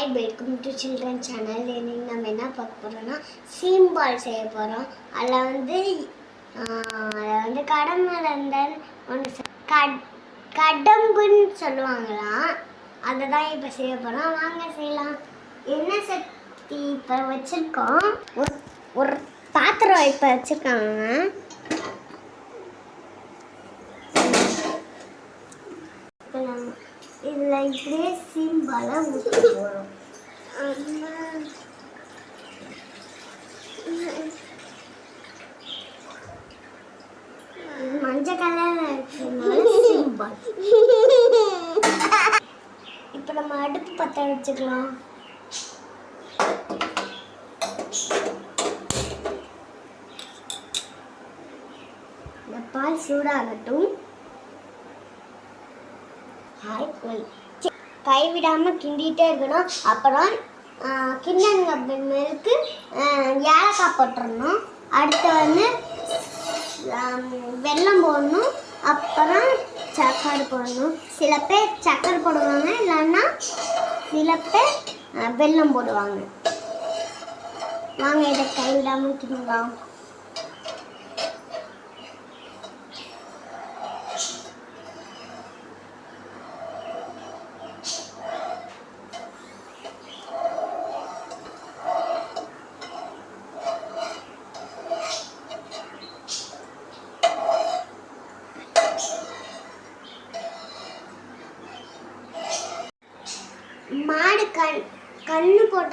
Hi welcome to children channel இன்னைக்கு நம்ம என்ன பார்க்க போகிறோம்னா சீம்பால் செய்ய போகிறோம் அதில் வந்து அதில் வந்து கடமலந்தன் ஒன்று கட் கடம்புன்னு சொல்லுவாங்களாம் அதை தான் இப்போ செய்ய போகிறோம் வாங்க செய்யலாம். என்ன சக்தி இப்போ வச்சுருக்கோம்? ஒரு ஒரு பாத்திரம் இப்போ வச்சுருக்காங்க இப்போ நம்ம இதில் இப்படியே சீம்பாலை ஊற்ற போகிறோம் மஞ்சள் கலர் இருக்கிறதுனால இப்போ நம்ம அடுப்பு பற்ற வச்சுக்கலாம். இந்த பால் சூடாகட்டும். ஹாய் ஒய் கைவிடாமல் கிண்டிகிட்டே இருக்கணும். அப்புறம் கிண்டனுக்கு மேலுக்கு ஏலக்காய் போட்டுடணும் அடுத்து வந்து வெல்லம் போடணும். அப்புறம் சக்கரை போடணும். சில பேர் சக்கரை போடுவாங்க இல்லைன்னா சில பேர் வெல்லம் போடுவாங்க. வாங்க இதை கைவிடாமல் கிண்டலாம்.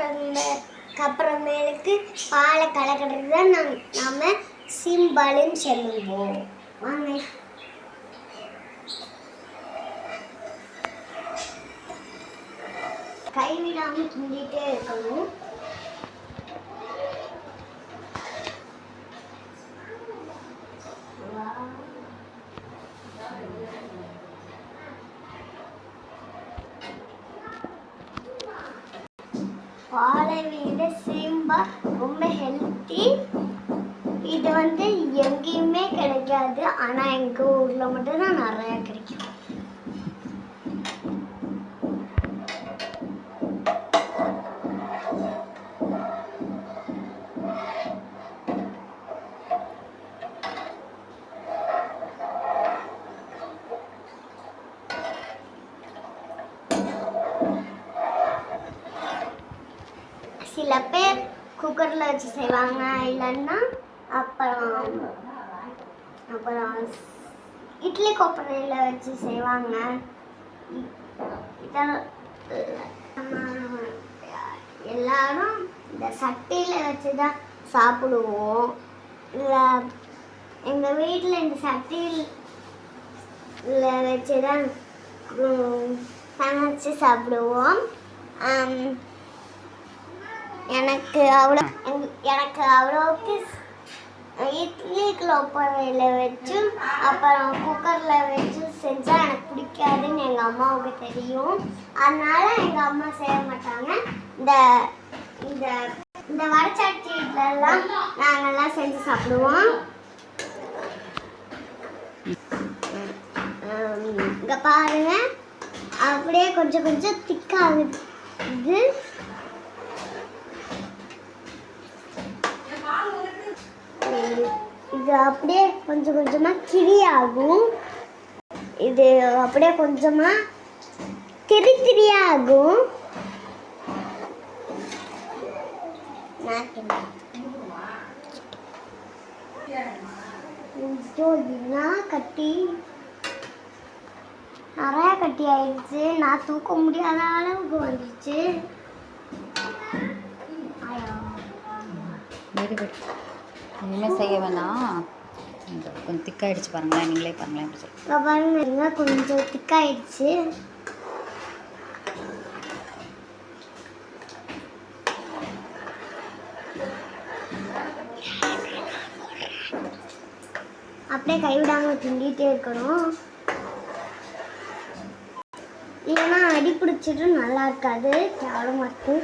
கண்ணு அப்புறமேலுக்கு பாலை கலக்கிறது தான் நம் நம்ம சிம்பாலுன்னு சொல்லுவோம். வாங்க. கைவிடாமல் கிண்டிகிட்டே இருக்கணும். பாலை விட சீம்பா ரொம்ப ஹெல்த்தி இது வந்து எங்கேயுமே கிடைக்காது. ஆனால் எங்கள் ஊரில் மட்டும்தான் நிறையா கிடைக்கும். சில பேர் குக்கரில் வச்சு செய்வாங்க இல்லைன்னா அப்புறம் அப்புறம் இட்லி கொப்பரையில் வச்சு செய்வாங்க. இதெல்லாம் எல்லாரும் இந்த சட்டியில் வச்சு தான் சாப்பிடுவோம். இல்லை எங்கள் வீட்டில் இந்த சட்டியில் வச்சு தான் சமைச்சு சாப்பிடுவோம். எனக்கு அவ்வளோ எனக்கு அவ்வளோக்கு இட்லி குழப்பறையில் வச்சு அப்புறம் குக்கரில் வச்சு செஞ்சால் எனக்கு பிடிக்காதுன்னு எங்கள் அம்மாவுக்கு தெரியும். அதனால எங்கள் அம்மா செய்ய மாட்டாங்க. இந்த இந்த இந்த வடச்சட்டிலலாம் நாங்கள்லாம் செஞ்சு சாப்பிடுவோம். இங்கே பாருங்கள் அப்படியே கொஞ்சம் கொஞ்சம் திக்காகுது இது அப்படியே கொஞ்சம் கொஞ்சமாக கிரி ஆகும் இது அப்படியே கொஞ்சமாக திரி திரியாகும். கட்டி. நிறைய கட்டி ஆயிடுச்சு. நான் தூக்க முடியாத அளவுக்கு வந்துச்சு. ஐயோ. இனிமேல் செய்ய வேணாம். இந்த கொஞ்சம் திக்காயிடுச்சு பாருங்களேன் நீங்களே பாருங்களேன் எப்படி சொல்லி பாருங்க கொஞ்சம் திக்காயிடுச்சு. அப்படியே கைவிடாமல் திண்டிகிட்டே இருக்கணும். இல்லைன்னா அடி பிடிச்சிட்டு நல்லா இருக்காது. கேவலமாக இருக்கும்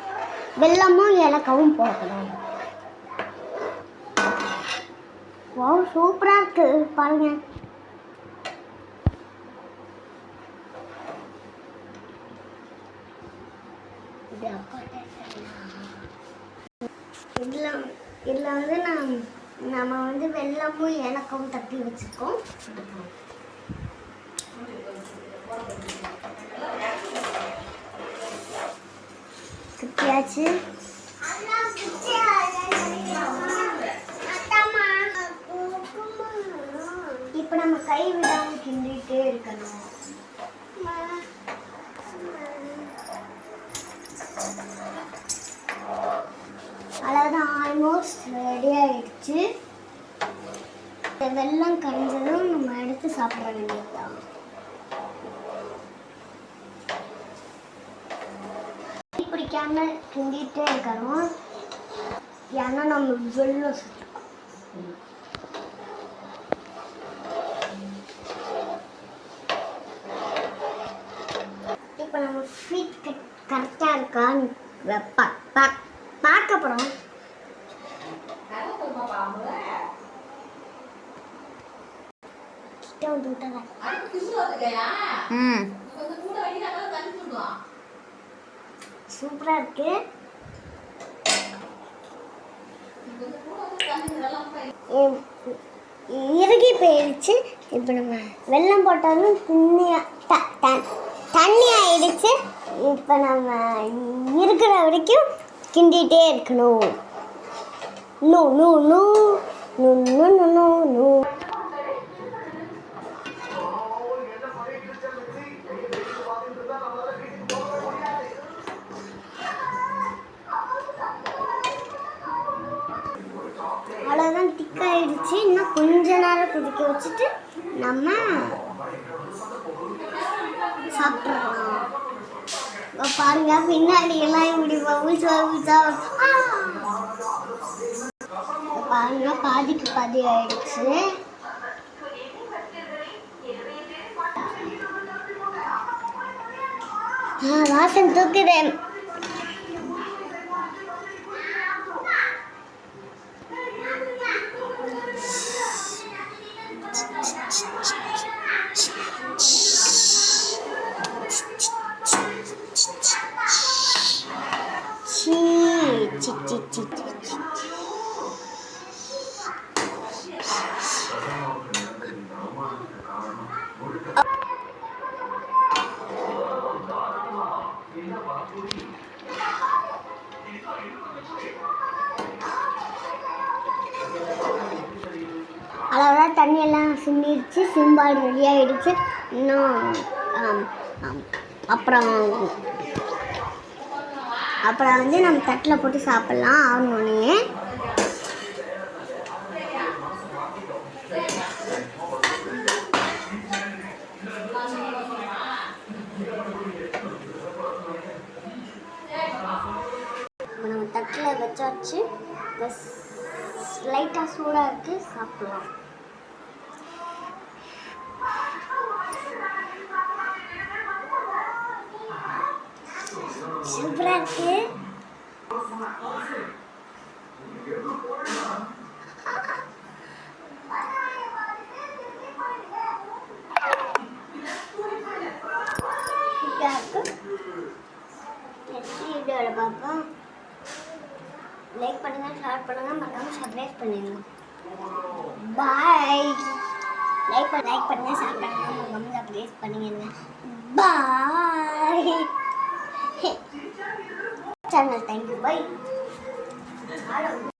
வெள்ளமும் வெல்லமும் ஏலக்காவும் போடணும் வா சூப்பராக இருக்கு. பாருங்க. இதில் இதில் வந்து நான் நம்ம வந்து வெல்லமும் ஏலக்காவும் தட்டி வச்சுருக்கோம். குட்டியாச்சு இப்போ நம்ம கை விடாம கிண்டிகிட்டே இருக்கணும். அவ்வளோதான் ஆல்மோஸ்ட் ரெடி ஆயிடுச்சு. வெள்ளம் கரைஞ்சதும் நம்ம எடுத்து சாப்பிட வேண்டியதுதான். பிடிக்காம கிண்டிட்டே இருக்கணும் ஏன்னா நம்ம வெள்ளம் சுத்தம் இப்போ நம்ம ஃபீட் கரெக்டாக இருக்கான்னு வெ- பா- பார்க்க போகிறோம் கிட்ட வந்து விட்டதா? ம். சூப்பராக இருக்கு. இறுகி போயிடுச்சு. இப்போ நம்ம வெள்ளம் போட்டாலும் துண்ணியாக த- தண்ணி ஆயிடுச்சு. இப்போ நம்ம இருக்கிற வரைக்கும் கிண்டிகிட்டே இருக்கணும். நூ நூ நூ நூ நூ நூ நூ நூ அவ்வளோதான் திக்காயிடுச்சு இன்னும் கொஞ்ச நேரம் கொதிக்க வச்சுட்டு நம்ம சாப்பிட்றோம் பாருங்க பின்னாடி எல்லாம் இப்படி பவுல்ஸ் பவுல்ஸா பாருங்க பாதிக்கு பாதி ஆயிடுச்சு. வாசன் தூக்குதேன் சிந்திடுச்சு சிம்பாடு ரெடி ஆகிடுச்சு இன்னும் அப்புறம் அப்புறம் வந்து நம்ம தட்டில் போட்டு சாப்பிட்லாம். ஆகணுன்னே. நம்ம தட்டில் வச்சாச்சு. லைட்டாக சூடாக இருக்குது சாப்பிட்லாம். சூப்பராக இருக்கு சூப்பராக இருக்கு நெக்ஸ்ட் வீடியோவில் பார்ப்போம் லைக் பண்ணுங்க ஷேர் பண்ணுங்க மறக்காம சப்ஸ்கிரைப் பண்ணிடுங்க பாய் லைக் பண்ண லைக் பண்ணுங்க ஷேர் பண்ணுங்க மறக்காம சப்ஸ்கிரைப் பண்ணிடுங்க பாய் Thank you. Bye. I don't know.